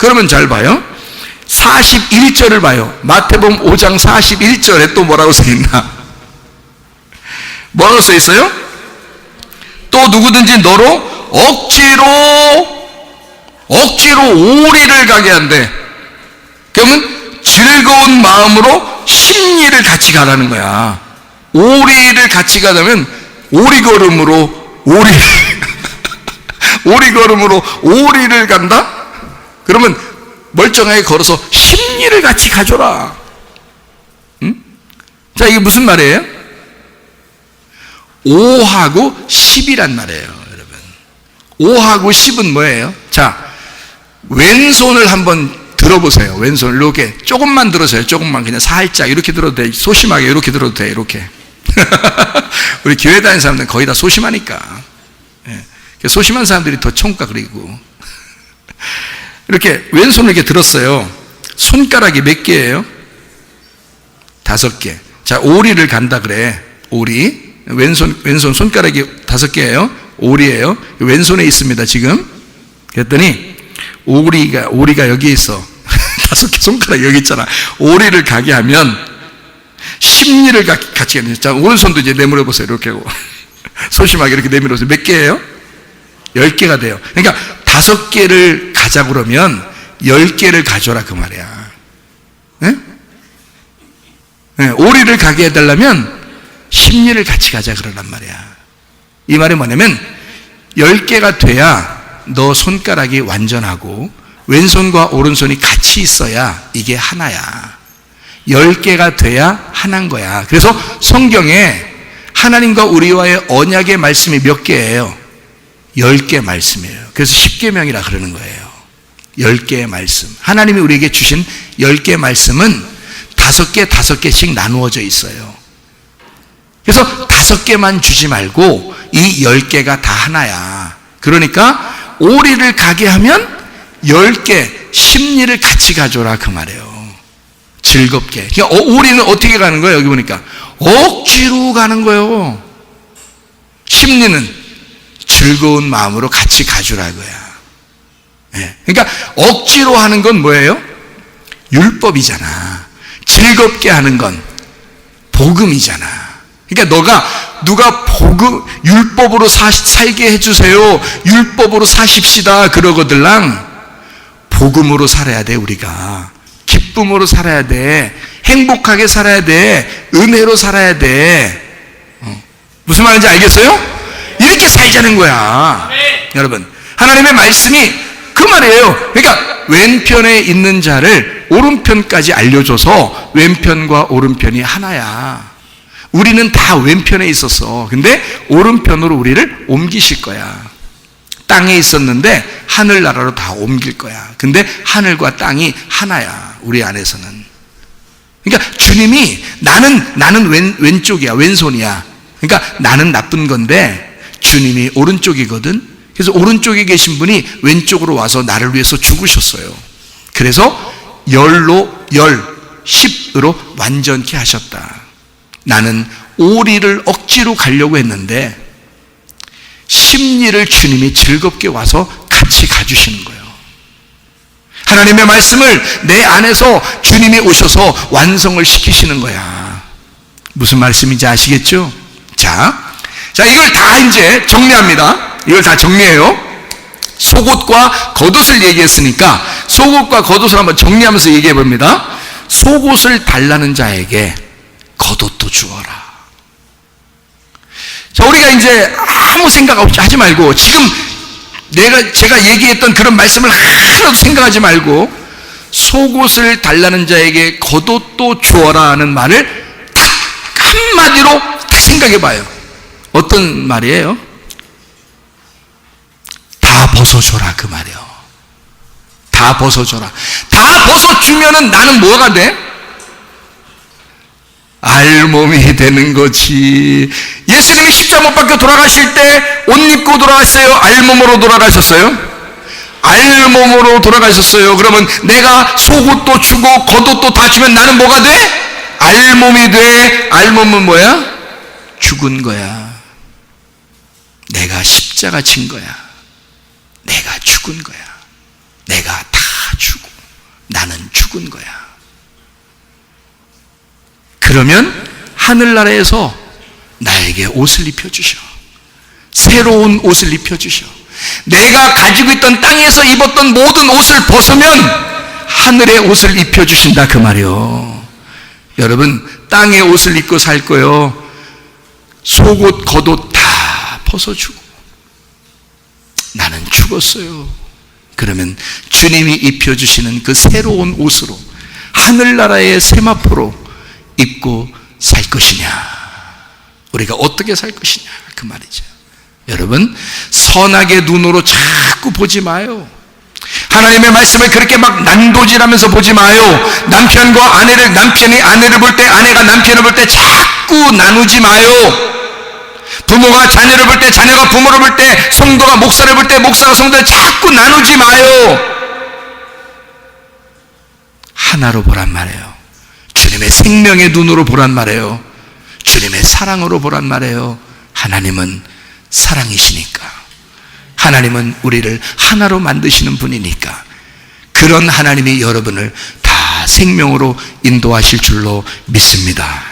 그러면 잘 봐요. 41절을 봐요. 마태복음 5장 41절에 또 뭐라고 써 있나? 뭐라고 써 있어요? 또 누구든지 너로 억지로 억지로 오리를 가게 한대. 그러면 즐거운 마음으로 심리를 같이 가라는 거야. 오리를 같이 가자면 오리 걸음으로 오리 오리 걸음으로 오리를 간다? 그러면 멀쩡하게 걸어서 심리를 같이 가줘라. 응? 자, 이게 무슨 말이에요? 5하고 10이란 말이에요, 여러분. 5하고 10은 뭐예요? 자, 왼손을 한번 들어보세요. 왼손을 이렇게 조금만 들어서요. 조금만 그냥 살짝 이렇게 들어도 돼. 소심하게 이렇게 들어도 돼. 이렇게. 우리 교회 다니는 사람들은 거의 다 소심하니까. 예. 소심한 사람들이 더 총각 그리고 이렇게 왼손을 이렇게 들었어요. 손가락이 몇 개예요? 다섯 개. 자, 오리를 간다 그래. 오리. 왼손, 왼손 손가락이 다섯 개예요. 오리예요. 왼손에 있습니다, 지금. 그랬더니, 오리가, 오리가 여기 있어. 다섯 개 손가락 여기 있잖아. 오리를 가게 하면, 심리를 가- 같이 하는. 자, 오른손도 이제 내밀어 보세요. 이렇게 하고. 소심하게 이렇게 내밀어 보세요. 몇 개예요? 열 개가 돼요. 그러니까 다섯 개를 가자 그러면 열 개를 가져라 그 말이야. 네? 네, 오리를 가게 해달라면 심리를 같이 가자 그러란 말이야. 이 말이 뭐냐면 열 개가 돼야 너 손가락이 완전하고 왼손과 오른손이 같이 있어야 이게 하나야. 열 개가 돼야 하나인 거야. 그래서 성경에 하나님과 우리와의 언약의 말씀이 몇 개예요? 열개 말씀이에요. 그래서 십계명이라 그러는 거예요. 열 개의 말씀. 하나님이 우리에게 주신 열개 말씀은 다섯 개, 다섯 개씩 나누어져 있어요. 그래서 다섯 개만 주지 말고 이열 개가 다 하나야. 그러니까 오리를 가게 하면 열 개, 심리를 같이 가져라 그 말이에요. 즐겁게. 그러니까 어, 오리는 어떻게 가는 거예요? 여기 보니까 억지로 가는 거예요. 심리는 즐거운 마음으로 같이 가주라 이거야. 예. 그러니까 억지로 하는 건 뭐예요? 율법이잖아. 즐겁게 하는 건 복음이잖아. 그러니까 너가 누가 복음 율법으로 사, 살게 해주세요. 율법으로 사십시다 그러거들랑 복음으로 살아야 돼 우리가 기쁨으로 살아야 돼 행복하게 살아야 돼 은혜로 살아야 돼 어. 무슨 말인지 알겠어요? 이렇게 살자는 거야 여러분 하나님의 말씀이 그 말이에요 그러니까 왼편에 있는 자를 오른편까지 알려줘서 왼편과 오른편이 하나야 우리는 다 왼편에 있었어 근데 오른편으로 우리를 옮기실 거야 땅에 있었는데 하늘나라로 다 옮길 거야. 근데 하늘과 땅이 하나야. 우리 안에서는. 그러니까 주님이 나는 나는 왼 왼쪽이야. 왼손이야. 그러니까 나는 나쁜 건데 주님이 오른쪽이거든. 그래서 오른쪽에 계신 분이 왼쪽으로 와서 나를 위해서 죽으셨어요. 그래서 열로 열 십으로 완전케 하셨다. 나는 오리를 억지로 가려고 했는데 심리를 주님이 즐겁게 와서 같이 가주시는 거예요. 하나님의 말씀을 내 안에서 주님이 오셔서 완성을 시키시는 거야. 무슨 말씀인지 아시겠죠? 자, 자, 이걸 다 이제 정리합니다. 이걸 다 정리해요. 속옷과 겉옷을 얘기했으니까 속옷과 겉옷을 한번 정리하면서 얘기해 봅니다. 속옷을 달라는 자에게 겉옷도 주어라. 자, 우리가 이제 아무 생각 없이 하지 말고 지금 내가 제가 얘기했던 그런 말씀을 하나도 생각하지 말고 속옷을 달라는 자에게 겉옷도 주어라 하는 말을 딱 한마디로 딱 생각해 봐요. 어떤 말이에요? 다 벗어줘라 그 말이에요. 다 벗어줘라. 다 벗어주면은 나는 뭐가 돼? 알몸이 되는 거지. 예수님이 십자가 못 박혀 돌아가실 때 옷 입고 돌아가셨어요? 알몸으로 돌아가셨어요? 알몸으로 돌아가셨어요. 그러면 내가 속옷도 주고 겉옷도 다 주면 나는 뭐가 돼? 알몸이 돼. 알몸은 뭐야? 죽은 거야. 내가 십자가 친 거야. 내가 죽은 거야. 내가 다 죽은 죽은 거야. 그러면 하늘나라에서 나에게 옷을 입혀주셔. 새로운 옷을 입혀주셔. 내가 가지고 있던 땅에서 입었던 모든 옷을 벗으면 하늘의 옷을 입혀주신다. 그 말이요. 여러분, 땅의 옷을 입고 살 거요. 속옷, 겉옷 다 벗어주고. 죽었어요. 그러면 주님이 입혀주시는 그 새로운 옷으로 하늘나라의 세마포로 입고 살 것이냐. 우리가 어떻게 살 것이냐. 그 말이죠. 여러분, 선하게 눈으로 자꾸 보지 마요. 하나님의 말씀을 그렇게 막 난도질하면서 보지 마요. 남편과 아내를, 남편이 아내를 볼 때, 아내가 남편을 볼 때 자꾸 나누지 마요. 부모가 자녀를 볼 때, 자녀가 부모를 볼 때, 성도가 목사를 볼 때, 목사가 성도를 자꾸 나누지 마요. 하나로 보란 말이에요. 주님의 생명의 눈으로 보란 말이에요. 주님의 사랑으로 보란 말이에요. 하나님은 사랑이시니까. 하나님은 우리를 하나로 만드시는 분이니까. 그런 하나님이 여러분을 다 생명으로 인도하실 줄로 믿습니다.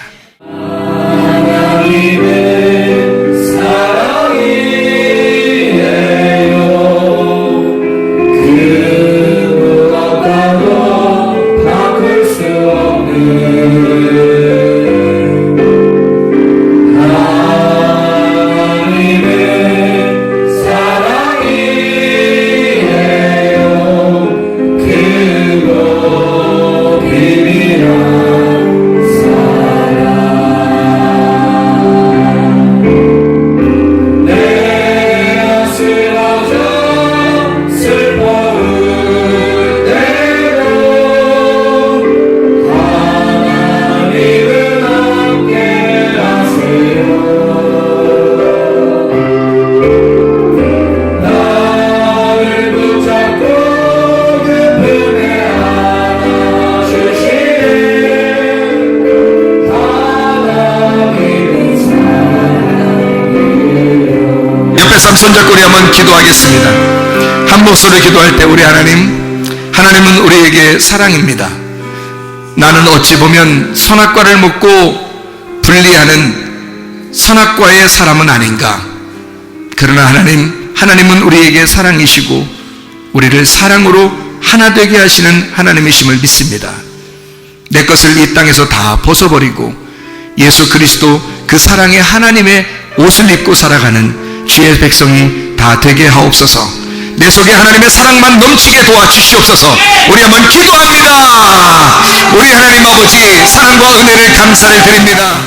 사람 손잡고 우리 한번 기도하겠습니다. 한 목소리 기도할 때 우리 하나님, 하나님은 우리에게 사랑입니다. 나는 어찌 보면 선악과를 먹고 분리하는 선악과의 사람은 아닌가. 그러나 하나님, 하나님은 우리에게 사랑이시고 우리를 사랑으로 하나 되게 하시는 하나님이심을 믿습니다. 내 것을 이 땅에서 다 벗어버리고 예수 그리스도 그 사랑의 하나님의 옷을 입고 살아가는 주의 백성이 다 되게 하옵소서. 내 속에 하나님의 사랑만 넘치게 도와주시옵소서. 우리 한번 기도합니다. 우리 하나님 아버지 사랑과 은혜를 감사를 드립니다.